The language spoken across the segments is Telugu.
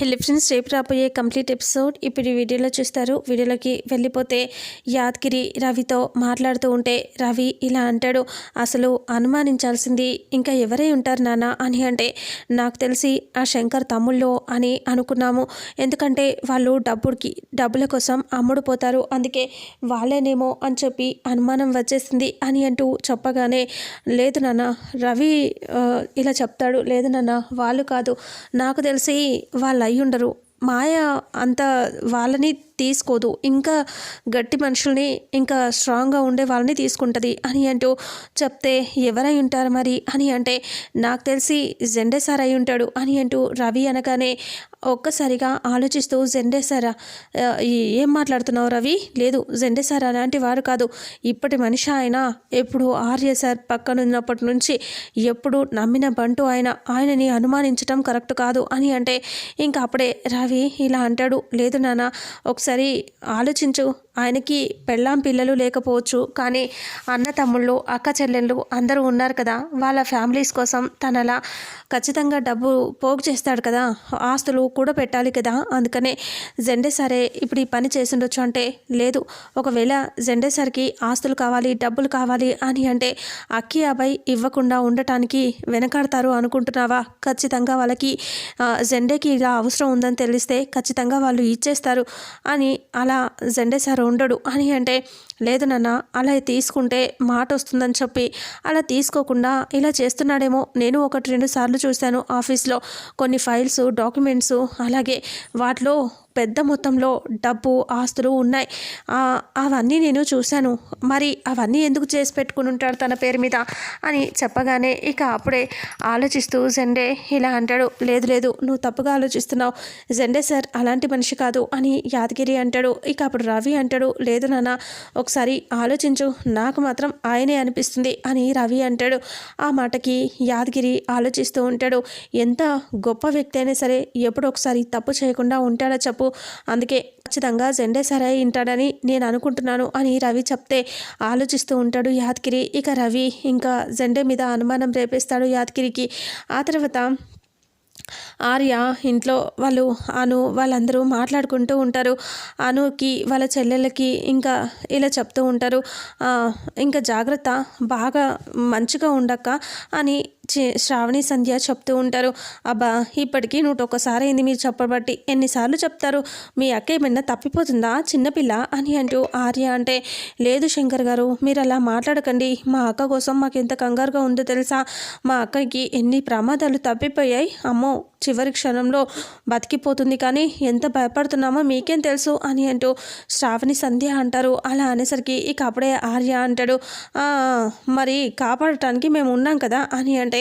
హెల్లీ ఫ్రెండ్స్ రేపు రాబోయే కంప్లీట్ ఎపిసోడ్ ఇప్పుడు వీడియోలో చూస్తారు. వీడియోలోకి వెళ్ళిపోతే యాదగిరి రవితో మాట్లాడుతూ ఉంటే రవి ఇలా అంటాడు అసలు అనుమానించాల్సింది ఇంకా ఎవరై ఉంటారు నాన్న? అని అంటే నాకు తెలిసి ఆ శంకర్ తమ్ముళ్ళు అని అనుకున్నాము. ఎందుకంటే వాళ్ళు డబ్బుకి డబ్బుల కోసం అమ్ముడుపోతారు అందుకే వాళ్ళేనేమో అని చెప్పి అనుమానం వచ్చేసింది అని అంటూ చెప్పగానే లేదు నాన్న రవి ఇలా చెప్తాడు. లేదు నాన్న వాళ్ళు కాదు. నాకు తెలిసి వాళ్ళ అయ్యుండరు. ఉండరు మాయ అంత వాళ్ళని తీసుకోదు. ఇంకా గట్టి మనుషుల్ని ఇంకా స్ట్రాంగ్గా ఉండే వాళ్ళని తీసుకుంటుంది. అని అంటూ చెప్తే ఎవరై ఉంటారు మరి? అని అంటే నాకు తెలిసి జెండే సార్ అయి ఉంటాడు. అని అంటూ రవి అనగానే ఒక్కసారిగా ఆలోచిస్తూ జెండే సారా ఏం మాట్లాడుతున్నావు రవి? లేదు జెండే సార్ అలాంటి వారు కాదు. ఇప్పటి మనిషి ఆయన ఎప్పుడు ఆర్య సార్ పక్కనున్నప్పటి నుంచి ఎప్పుడు నమ్మిన బంటు ఆయన. ఆయనని అనుమానించడం కరెక్ట్ కాదు. అని అంటే ఇంకా అప్పుడే రవి ఇలా అంటాడు. లేదు నాన్న ఒకసారి ఆలోచించు. ఆయనకి పెళ్ళాం పిల్లలు లేకపోవచ్చు కానీ అన్న తమ్ముళ్ళు అక్క చెల్లెళ్ళు అందరూ ఉన్నారు కదా. వాళ్ళ ఫ్యామిలీస్ కోసం తనలా ఖచ్చితంగా డబ్బు పోగు చేస్తాడు కదా. ఆస్తులు కూడా పెట్టాలి కదా. అందుకనే జెండే సరే ఇప్పుడు ఈ పని చేసిండొచ్చు అంటే లేదు ఒకవేళ జెండే సార్కి ఆస్తులు కావాలి డబ్బులు కావాలి అని అంటే అక్కి అబ్బాయి ఇవ్వకుండా ఉండటానికి వెనకాడతారు అనుకుంటున్నావా? ఖచ్చితంగా వాళ్ళకి జెండేకి ఇలా అవసరం ఉందని తెలిస్తే ఖచ్చితంగా వాళ్ళు ఇచ్చేస్తారు అని అలా జెండే సార్ ఉండడు అని అంటే లేదు నాన్న అలా తీసుకుంటే మాట వస్తుందని చెప్పి అలా తీసుకోకుండా ఇలా చేస్తున్నాడేమో. నేను ఒకటి రెండు సార్లు చూశాను ఆఫీస్లో. కొన్ని ఫైల్స్ డాక్యుమెంట్స్ అలాగే వాటిలో పెద్ద మొత్తంలో డబ్బు ఆస్తులు ఉన్నాయి. అవన్నీ నేను చూశాను. మరి అవన్నీ ఎందుకు చేసి పెట్టుకుని ఉంటాడు తన పేరు మీద అని చెప్పగానే ఇక అప్పుడే ఆలోచిస్తూ జెండే ఇలా అంటాడు లేదు లేదు నువ్వు తప్పుగా ఆలోచిస్తున్నావు. జెండే సార్ అలాంటి మనిషి కాదు అని యాదగిరి అంటాడు. ఇక అప్పుడు రవి అంటాడు లేదు నాన్న ఒకసారి ఆలోచించు నాకు మాత్రం ఆయనే అనిపిస్తుంది అని రవి అంటాడు. ఆ మాటకి యాదగిరి ఆలోచిస్తూ ఉంటాడు. ఎంత గొప్ప వ్యక్తి అయినా సరే ఎప్పుడు ఒకసారి తప్పు చేయకుండా ఉంటాడో చెప్పు. అందుకే ఖచ్చితంగా జెండే సరే ఉంటాడని నేను అనుకుంటున్నాను అని రవి చెప్తే ఆలోచిస్తూ ఉంటాడు యాదగిరి. ఇక రవి ఇంకా జెండే మీద అనుమానం రేపేస్తాడు యాదగిరికి. ఆ తర్వాత ఆర్య ఇంట్లో వాళ్ళు అను వాళ్ళందరూ మాట్లాడుకుంటూ ఉంటారు. అనుకి వాళ్ళ చెల్లెళ్ళకి ఇంకా ఇలా చెప్తూ ఉంటారు. ఇంకా జాగ్రత్త బాగా మంచిగా ఉండక్క అని శ్రావణి సంధ్య చెప్తూ ఉంటారు అబ్బా ఇప్పటికీ నూట ఒకసారి అయింది మీరు చెప్పబట్టి ఎన్నిసార్లు చెప్తారు? మీ అక్క ఏమన్నా తప్పిపోతుందా? చిన్నపిల్ల అని అంటూ ఆర్య అంటే లేదు శంకర్ గారు మీరు అలా మాట్లాడకండి. మా అక్క కోసం మాకు ఎంత కంగారుగా ఉందో తెలుసా? మా అక్కకి ఎన్ని ప్రమాదాలు తప్పిపోయాయి. అమ్మో చివరి క్షణంలో బతికిపోతుంది. కానీ ఎంత భయపడుతున్నామో మీకేం తెలుసు అని అంటూ శ్రావణి సంధ్య అంటారు. అలా అనేసరికి ఇక అప్పుడే ఆర్య అంటాడు మరి కాపాడటానికి మేము ఉన్నాం కదా అని అంటే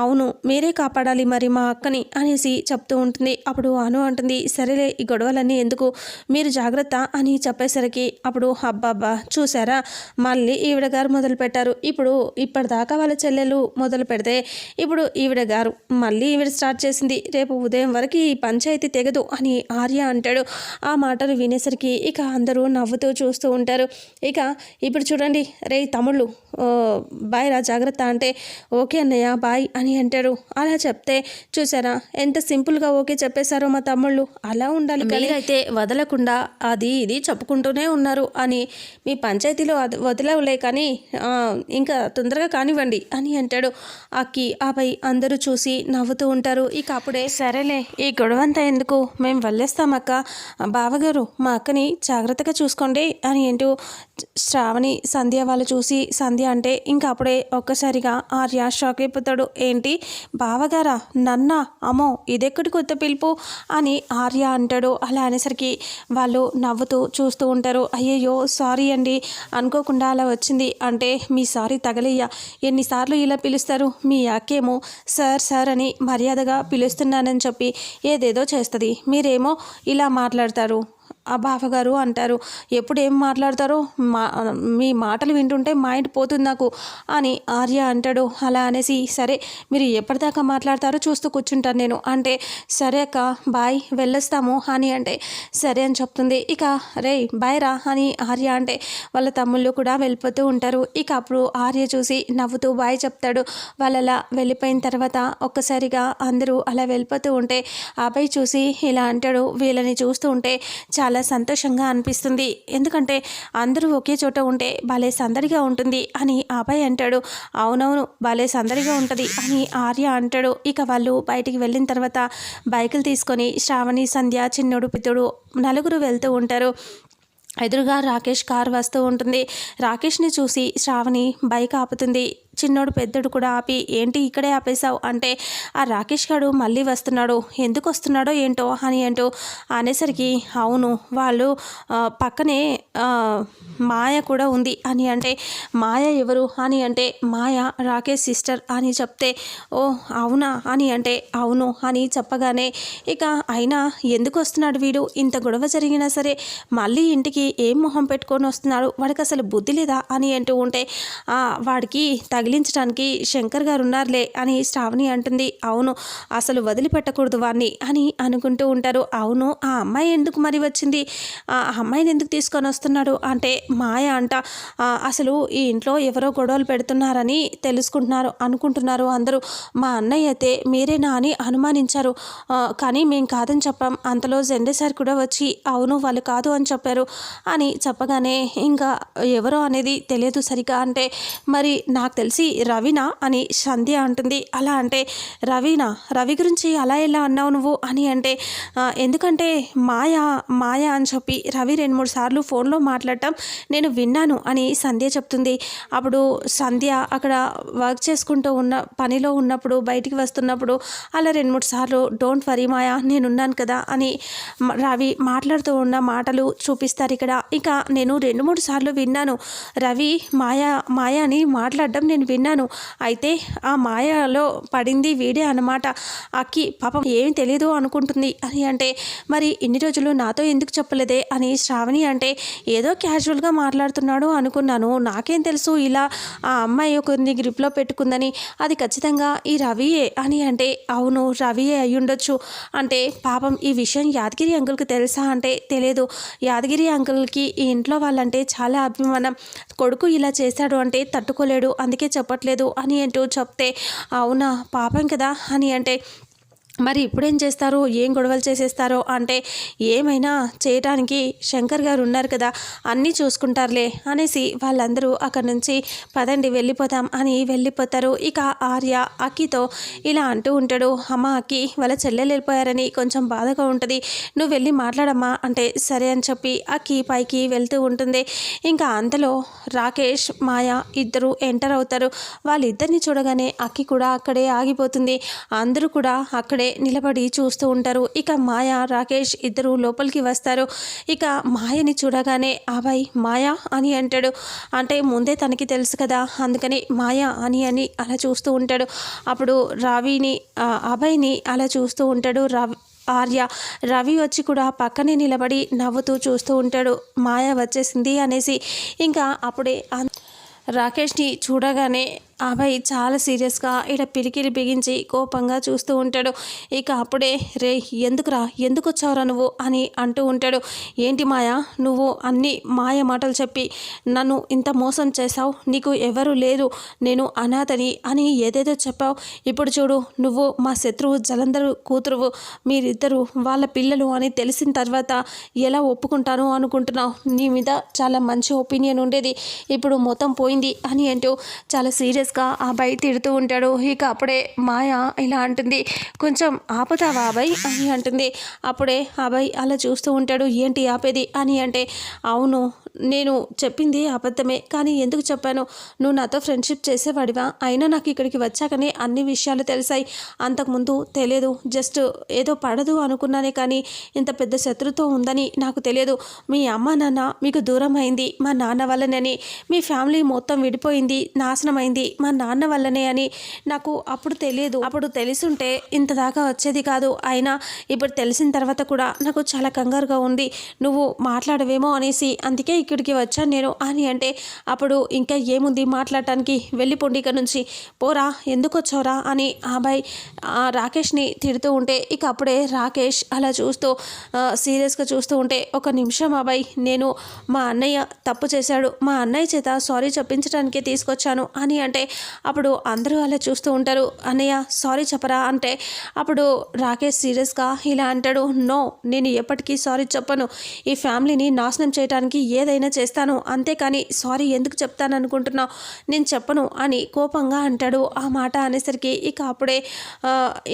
అవును మీరే కాపాడాలి మరి మా అక్కని అనేసి చెప్తూ ఉంటుంది. అప్పుడు అను అంటుంది సరేలే ఈ గొడవలన్నీ ఎందుకు? మీరు జాగ్రత్త అని చెప్పేసరికి అప్పుడు అబ్బాబ్బా చూసారా మళ్ళీ ఈవిడ గారు మొదలు పెట్టారు. ఇప్పుడు ఇప్పటిదాకా వాళ్ళ చెల్లెలు మొదలు పెడితే ఇప్పుడు ఈవిడ గారు మళ్ళీ ఈవిడ స్టార్ట్ చేసింది రేపు ఉదయం వరకు ఈ పంచాయతీ తెగదు అని ఆర్య అంటాడు. ఆ మాటలు వినేసరికి ఇక అందరూ నవ్వుతూ చూస్తూ ఉంటారు. ఇక ఇప్పుడు చూడండి. రే తమ్ముళ్ళు ఓ, బాయ్ రా జాగ్రత్త అంటే ఓకే అన్నయ్య బాయ్ అని అంటాడు. అలా చెప్తే చూసారా? ఎంత సింపుల్గా ఓకే చెప్పేశారో మా తమ్ముళ్ళు. అలా ఉండాలి మీరైతే వదలకుండా అది ఇది చెప్పుకుంటూనే ఉన్నారు అని మీ పంచాయతీలో అది కానీ ఇంకా తొందరగా కానివ్వండి అని అంటాడు. అక్కి ఆపై అందరూ చూసి నవ్వుతూ ఉంటారు. ఇక అప్పుడే సరేలే ఈ గొడవంతా ఎందుకు? మేము వల్లేస్తామక్క బావగారు మా అక్కని జాగ్రత్తగా చూసుకోండి అని ఏంటో శ్రావణి సంధ్య వాళ్ళు చూసి సంధ్య అంటే ఇంకా అప్పుడే ఒక్కసారిగా ఆర్య షాక్ అయిపోతాడు. ఏంటి? బావగారా? నన్న? అమ్మో ఇదెక్కడి కొత్త పిలుపు? అని ఆర్య అంటాడు. అలా అనేసరికి వాళ్ళు నవ్వుతూ చూస్తూ ఉంటారు. అయ్యయ్యో సారీ అండి. అనుకోకుండా అలా వచ్చింది. అంటే మీ సారీ తగలయ్యా. ఎన్నిసార్లు ఇలా పిలుస్తారు? మీ అక్కేమో సార్ సార్ అని మర్యాదగా చేస్తున్నానని చెప్పి ఏదేదో చేస్తుంది. మీరేమో ఇలా మాట్లాడతారు. ఆ బావగారు అంటారు ఎప్పుడు ఏం మాట్లాడతారో? మా మీ మాటలు వింటుంటే మైండ్ పోతుంది నాకు అని ఆర్య అంటాడు. అలా అనేసి సరే మీరు ఎప్పటిదాకా మాట్లాడతారో చూస్తూ కూర్చుంటాను నేను. అంటే సరే అక్క బాయ్ వెళ్ళొస్తాము అని అంటే సరే అని చెప్తుంది. ఇక రే బాయ్ రా అని ఆర్య అంటే వాళ్ళ తమ్ముళ్ళు కూడా వెళ్ళిపోతూ ఉంటారు. ఇక అప్పుడు ఆర్య చూసి నవ్వుతూ బాయ్ చెప్తాడు. వాళ్ళలా వెళ్ళిపోయిన తర్వాత ఒక్కసారిగా అందరూ అలా వెళ్ళిపోతూ ఉంటే అబ్బాయి చూసి ఇలా అంటాడు. వీళ్ళని చూస్తూ ఉంటే చాలా సంతోషంగా అనిపిస్తుంది. ఎందుకంటే అందరూ ఒకే చోట ఉంటే భలే సందడిగా ఉంటుంది అని అబ్బాయి అంటాడు. అవునవును భలే సందడిగా ఉంటుంది అని ఆర్య అంటాడు. ఇక వాళ్ళు బయటికి వెళ్ళిన తర్వాత బైకులు తీసుకొని శ్రావణి సంధ్య చిన్నోడు పితుడు నలుగురు వెళ్తూ ఉంటారు. ఎదురుగా రాకేష్ కార్ వస్తూ ఉంటుంది. రాకేష్ని చూసి శ్రావణి బైక్ ఆపుతుంది. చిన్నోడు పెద్దోడు కూడా ఆపి ఏంటి ఇక్కడే ఆపేశావు? అంటే ఆ రాకేష్ గారు మళ్ళీ వస్తున్నాడు. ఎందుకు వస్తున్నాడో ఏంటో అని అంటూ అనేసరికి అవును వాళ్ళు పక్కనే మాయ కూడా ఉంది అని అంటే మాయ ఎవరు? అని అంటే మాయ రాకేష్ సిస్టర్ అని చెప్తే ఓ అవునా? అని అంటే అవును అని చెప్పగానే ఇక అయినా ఎందుకు వస్తున్నాడు వీడు? ఇంత గొడవ జరిగినా సరే మళ్ళీ ఇంటికి ఏం మొహం పెట్టుకొని వస్తున్నాడు? వాడికి అసలు బుద్ధి లేదా? అని అంటూ ఉంటే వాడికి తగిలి తగిలించడానికి శంకర్ గారు ఉన్నారులే అని శ్రావణి అంటుంది. అవును అసలు వదిలిపెట్టకూడదు వాడిని అని అనుకుంటూ ఉంటారు. అవును ఆ అమ్మాయి ఎందుకు మరి వచ్చింది? ఆ అమ్మాయిని ఎందుకు తీసుకొని వస్తున్నాడు? అంటే మాయ అంట. అసలు ఈ ఇంట్లో ఎవరో గొడవలు పెడుతున్నారని తెలుసుకుంటున్నారు అనుకుంటున్నారు అందరూ. మా అన్నయ్య అయితే మీరేనా అని అనుమానించారు. కానీ మేము కాదని చెప్పాం. అంతలో జెండే సార్ కూడా వచ్చి అవును వాళ్ళు కాదు అని చెప్పారు అని చెప్పగానే ఇంకా ఎవరో అనేది తెలియదు సరిగా. అంటే మరి నాకు తెలిసి రవినా అని సంధ్య అంటుంది. అలా అంటే రవినా రవి గురించి అలా ఎలా అన్నావు నువ్వు అని అంటే ఎందుకంటే మాయ మాయ అని చెప్పి రవి రెండు మూడు సార్లు ఫోన్లో మాట్లాడటం నేను విన్నాను అని సంధ్య చెప్తుంది. అప్పుడు సంధ్య అక్కడ వర్క్ చేసుకుంటూ ఉన్న పనిలో ఉన్నప్పుడు బయటికి వస్తున్నప్పుడు అలా రెండు మూడు సార్లు డోంట్ వరీ మాయా నేనున్నాను కదా అని రవి మాట్లాడుతూ ఉన్న మాటలు చూపిస్తారు ఇక్కడ. ఇక నేను రెండు మూడు సార్లు విన్నాను. రవి మాయా మాయ అని మాట్లాడడం నేను నేను విన్నాను. అయితే ఆ మాయలో పడింది వీడే అన్నమాట. అక్కి పాపం ఏం తెలియదు అనుకుంటుంది. అని అంటే మరి ఇన్ని రోజులు నాతో ఎందుకు చెప్పలేదే? అని శ్రావణి అంటే ఏదో క్యాజువల్గా మాట్లాడుతున్నాడు అనుకున్నాను. నాకేం తెలుసు ఇలా ఆ అమ్మాయి ఒకరిని గ్రిప్లో పెట్టుకుందని. అది ఖచ్చితంగా ఈ రవియే అని అంటే అవును రవియే అయ్యుండొచ్చు అంటే పాపం ఈ విషయం యాదగిరి అంకుల్కి తెలుసా అంటే తెలియదు యాదగిరి అంకుల్కి ఈ ఇంట్లో వాళ్ళంటే చాలా అభిమానం. కొడుకు ఇలా చేశాడు అంటే తట్టుకోలేడు. అందుకే చెప్పట్లేదు అని అంటూ చెప్తే అవునా పాపం కదా అని అంటే మరి ఇప్పుడేం చేస్తారు? ఏం గొడవలు చేసేస్తారో? అంటే ఏమైనా చేయటానికి శంకర్ గారు ఉన్నారు కదా అన్నీ చూసుకుంటారులే అనేసి వాళ్ళందరూ అక్కడి నుంచి పదండి వెళ్ళిపోతాం అని వెళ్ళిపోతారు. ఇక ఆర్య అక్కితో ఇలా అంటూ ఉంటాడు అమ్మ అక్కి వాళ్ళ చెల్లెలు వెళ్ళిపోయారని కొంచెం బాధగా ఉంటుంది. నువ్వు వెళ్ళి మాట్లాడమ్మా. అంటే సరే అని చెప్పి అక్కి పైకి వెళ్తూ ఉంటుంది. ఇంకా అంతలో రాకేష్ మాయ ఇద్దరు ఎంటర్ అవుతారు. వాళ్ళిద్దరిని చూడగానే అక్కి కూడా అక్కడే ఆగిపోతుంది. అందరూ కూడా అక్కడే నిలబడి చూస్తూ ఉంటారు. ఇక మాయ రాకేష్ ఇద్దరు లోపలికి వస్తారు. ఇక మాయని చూడగానే అబ్బాయి మాయా అని అంటాడు. అంటే ముందే తనకి తెలుసు కదా. అందుకని మాయా అని అని అలా చూస్తూ ఉంటాడు. అప్పుడు రవిని అభయ్ని అలా చూస్తూ ఉంటాడు. రవి ఆర్య రవి వచ్చి కూడా పక్కనే నిలబడి నవ్వుతూ చూస్తూ ఉంటాడు. మాయ వచ్చేసింది అనేసి. ఇంకా అప్పుడే రాకేష్ని చూడగానే అభయ్ చాలా సీరియస్గా ఇక్కడ పిలికిలి బిగించి కోపంగా చూస్తూ ఉంటాడు. ఇక అప్పుడే రే ఎందుకురా? ఎందుకు వచ్చావురా నువ్వు? అని అంటూ ఉంటాడు. ఏంటి మాయా? నువ్వు అన్ని మాయ మాటలు చెప్పి నన్ను ఇంత మోసం చేశావు. నీకు ఎవరు లేరు. నేను అనాథని అని ఏదేదో చెప్పావు. ఇప్పుడు చూడు నువ్వు మా శత్రువు జలంధరు కూతురువు. మీరిద్దరూ వాళ్ళ పిల్లలు అని తెలిసిన తర్వాత ఎలా ఒప్పుకుంటాను అనుకుంటున్నావు? నీ మీద చాలా మంచి ఒపీనియన్ ఉండేది. ఇప్పుడు మొత్తం పోయింది అని అంటూ చాలా సీరియస్ సీరియస్గా ఆ అబ్బాయి తిడుతూ ఉంటాడు. ఇక అప్పుడే మాయ ఇలా అంటుంది. కొంచెం ఆపుతావా అబ్బాయి అని అంటుంది. అప్పుడే అబ్బాయి అలా చూస్తూ ఉంటాడు. ఏంటి ఆపేది? అని అంటే అవును నేను చెప్పింది అబద్ధమే. కానీ ఎందుకు చెప్పాను? నువ్వు నాతో ఫ్రెండ్షిప్ చేసేవాడివా? అయినా నాకు ఇక్కడికి వచ్చాకనే అన్ని విషయాలు తెలిసాయి. అంతకుముందు తెలియదు. జస్ట్ ఏదో పడదు అనుకున్నానే కానీ ఇంత పెద్ద శత్రుత్వం ఉందని నాకు తెలియదు. మీ అమ్మ నాన్న మీకు దూరం అయింది. మా నాన్న వల్లనే మీ ఫ్యామిలీ మొత్తం విడిపోయింది. నాశనమైంది మా నాన్న వల్లనే అని నాకు అప్పుడు తెలియదు. అప్పుడు తెలిసుంటే ఇంత దాకా వచ్చేది కాదు. అయినా ఇప్పుడు తెలిసిన తర్వాత కూడా నాకు చాలా కంగారుగా ఉంది. నువ్వు మాట్లాడవేమో అనేసి అందుకే ఇక్కడికి వచ్చాను నేను? అని అంటే అప్పుడు ఇంకా ఏముంది మాట్లాడటానికి? వెళ్ళిపోండి ఇక్కడ నుంచి. పోరా ఎందుకు వచ్చావురా? అని ఆ అబ్బాయి ఆ రాకేష్ని తిడుతూ ఉంటే ఇక అప్పుడే రాకేష్ అలా చూస్తూ సీరియస్గా చూస్తూ ఉంటే ఒక నిమిషం అబ్బాయి నేను మా అన్నయ్య తప్పు చేశాడు. మా అన్నయ్య చేత సారీ చెప్పించడానికే తీసుకొచ్చాను అని అంటే అప్పుడు అందరూ అలా చూస్తూ ఉంటారు. అన్నయ్య సారీ చెప్పరా? అంటే అప్పుడు రాకేష్ సీరియస్గా ఇలా అంటాడు. నో నేను ఎప్పటికీ సారీ చెప్పను. ఈ ఫ్యామిలీని నాశనం చేయడానికి ఏదైనా చేస్తాను అంతేకాని సారీ ఎందుకు చెప్తాను అనుకుంటున్నావు నేను చెప్పను అని కోపంగా అంటాడు. ఆ మాట అనేసరికి ఇక అప్పుడే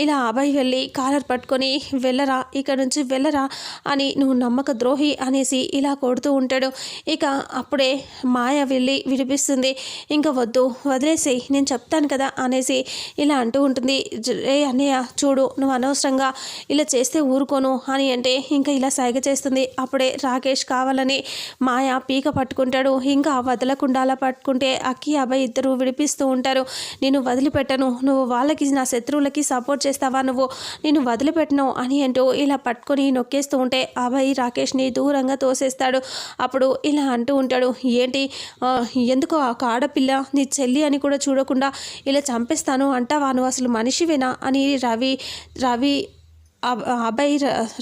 ఇలా అబ్బాయి వెళ్ళి కాలర్ పట్టుకొని వెళ్ళరా ఇక్కడ నుంచి వెళ్ళరా అని నువ్వు నమ్మక ద్రోహి అనేసి ఇలా కొడుతూ ఉంటాడు. ఇక అప్పుడే మాయ వెళ్ళి విడిపిస్తుంది ఇంకా వద్దు వదిలేసేయి నేను చెప్తాను కదా అనేసి ఇలా అంటూ ఉంటుంది. రే అన్నయ్య చూడు నువ్వు అనవసరంగా ఇలా చేస్తే ఊరుకోను అని అంటే ఇంకా ఇలా సైగ చేస్తుంది. అప్పుడే రాకేష్ కావాలని మాయ పీక పట్టుకుంటాడు. ఇంకా వదలకుండా అలా పట్టుకుంటే అక్కి అబ్బాయి ఇద్దరు విడిపిస్తూ ఉంటారు. నేను వదిలిపెట్టను. నువ్వు వాళ్ళకి నా శత్రువులకి సపోర్ట్ చేస్తావా నువ్వు? నేను వదిలిపెట్టను అని అంటూ ఇలా పట్టుకొని నొక్కేస్తూ ఉంటే అబ్బాయి రాకేష్ని దూరంగా తోసేస్తాడు. అప్పుడు ఇలా అంటూ ఉంటాడు. ఏంటి? ఎందుకో ఒక ఆడపిల్ల నీ చెల్లి అని కూడా చూడకుండా ఇలా చంపేస్తాను. అంటావా? నువ్వు అసలు మనిషివేనా? అని రవి రవి అబ్బాయి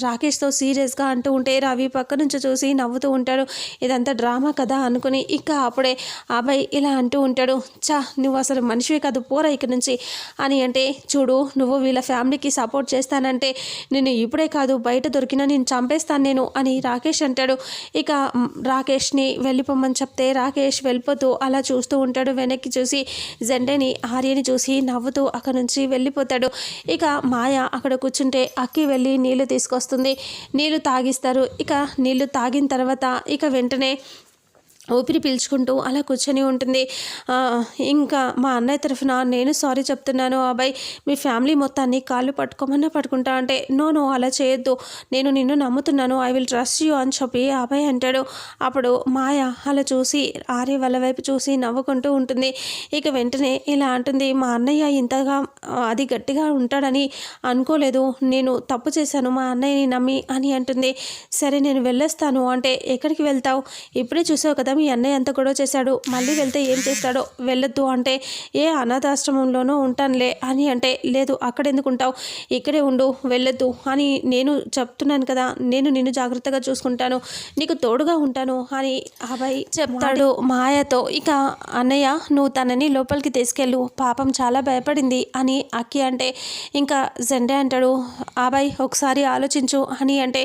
రాకేష్తో సీరియస్గా అంటూ ఉంటే రవి పక్క నుంచి చూసి నవ్వుతూ ఉంటాడు. ఇదంతా డ్రామా కదా అనుకుని ఇక అప్పుడే అబ్బాయి ఇలా అంటూ ఉంటాడు. చా నువ్వు అసలు మనిషివి కాదు పోరా ఇక్కడి నుంచి అని అంటే చూడు నువ్వు వీళ్ళ ఫ్యామిలీకి సపోర్ట్ చేస్తానంటే నేను ఇప్పుడే కాదు బయట దొరికినా నేను చంపేస్తాను నేను అని రాకేష్ అంటాడు. ఇక రాకేష్ని వెళ్ళిపోమని చెప్తే రాకేష్ వెళ్ళిపోతూ అలా చూస్తూ ఉంటాడు. వెనక్కి చూసి జెండేని ఆర్యని చూసి నవ్వుతూ అక్కడ నుంచి వెళ్ళిపోతాడు. ఇక మాయ అక్కడ కూర్చుంటే అక్కి వెళ్ళి నీళ్ళు తీసుకొస్తుంది. నీళ్ళు తాగిస్తారు. ఇక నీళ్ళు తాగిన తర్వాత ఇక వెంటనే ఊపిరి పీల్చుకుంటూ అలా కూర్చొని ఉంటుంది. ఇంకా మా అన్నయ్య తరఫున నేను సారీ చెప్తున్నాను అబ్బాయి మీ ఫ్యామిలీ మొత్తాన్ని కాళ్ళు పట్టుకోమన్నా పట్టుకుంటా అంటే నో నో అలా చేయొద్దు. నేను నిన్ను నమ్ముతున్నాను. ఐ విల్ ట్రస్ట్ యూ అని చెప్పి అబ్బాయి అంటాడు. అప్పుడు మాయ అలా చూసి ఆర్య వాళ్ళ వైపు చూసి నవ్వుకుంటూ ఉంటుంది. ఇక వెంటనే ఇలా అంటుంది మా అన్నయ్య ఇంతగా అది గట్టిగా ఉంటాడని అనుకోలేదు. నేను తప్పు చేశాను. మా అన్నయ్యని నమ్మి అని అంటుంది. సరే నేను వెళ్ళొస్తాను. అంటే ఎక్కడికి వెళ్తావు? ఇప్పుడే చూసావు కదా మీ అన్నయ్య ఎంత గొడవ చేశాడు. మళ్ళీ వెళ్తే ఏం చేస్తాడో వెళ్ళొద్దు అంటే ఏ అనాథాశ్రమంలోనూ ఉంటానులే అని అంటే లేదు అక్కడ ఎందుకు ఉంటావు? ఇక్కడే ఉండు వెళ్ళొద్దు అని నేను చెప్తున్నాను కదా నేను నిన్ను జాగ్రత్తగా చూసుకుంటాను నీకు తోడుగా ఉంటాను అని అబ్బాయి చెప్తాడు. మాయతో ఇక అన్నయ్య నువ్వు తనని లోపలికి తీసుకెళ్ళు పాపం చాలా భయపడింది అని అక్కి అంటే ఇంకా జెండే అంటాడు. అబ్బాయి ఒకసారి ఆలోచించు అని అంటే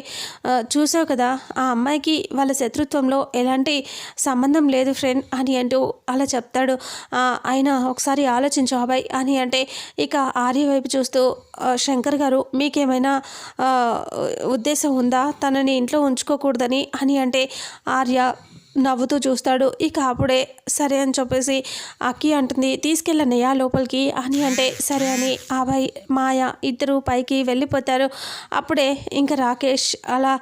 చూసావు కదా ఆ అమ్మాయికి వాళ్ళ శత్రుత్వంలో ఎలాంటి సంబంధం లేదు ఫ్రెండ్ అని అంటూ అలా చెప్తాడు. ఆయన ఒకసారి ఆలోచించు అబ్బాయి అని అంటే ఇక ఆర్య వైపు చూస్తూ శంకర్ గారు మీకేమైనా ఉద్దేశం ఉందా? తనని ఇంట్లో ఉంచుకోకూడదని అని అంటే ఆర్య నవ్వుతూ చూస్తాడు. ఇక అప్పుడే సరే అని చెప్పేసి అక్కి అంటుంది తీసుకెళ్ళనయ్యా లోపలికి. అని అంటే సరే అని అభయ్ మాయ ఇద్దరు పైకి వెళ్ళిపోతారు. అప్పుడే ఇంకా రాకేష్ అలా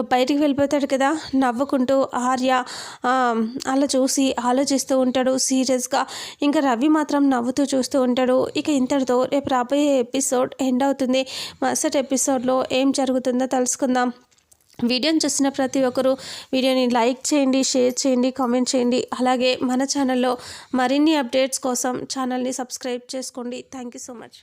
బయటికి వెళ్ళిపోతాడు కదా. నవ్వుకుంటూ ఆర్య అలా చూసి ఆలోచిస్తూ ఉంటాడు సీరియస్గా. ఇంకా రవి మాత్రం నవ్వుతూ చూస్తూ ఉంటాడు. ఇక ఇంతటితో రేపు రాబోయే ఎపిసోడ్ ఎండ్ అవుతుంది. మరుసటి ఎపిసోడ్లో ఏం జరుగుతుందో తెలుసుకుందాం. వీడియోని చూసిన ప్రతి ఒక్కరూ వీడియోని లైక్ చేయండి షేర్ చేయండి కామెంట్ చేయండి. అలాగే మన ఛానల్లో మరిన్ని అప్డేట్స్ కోసం ఛానల్ని సబ్స్క్రైబ్ చేసుకోండి. Thank you so much.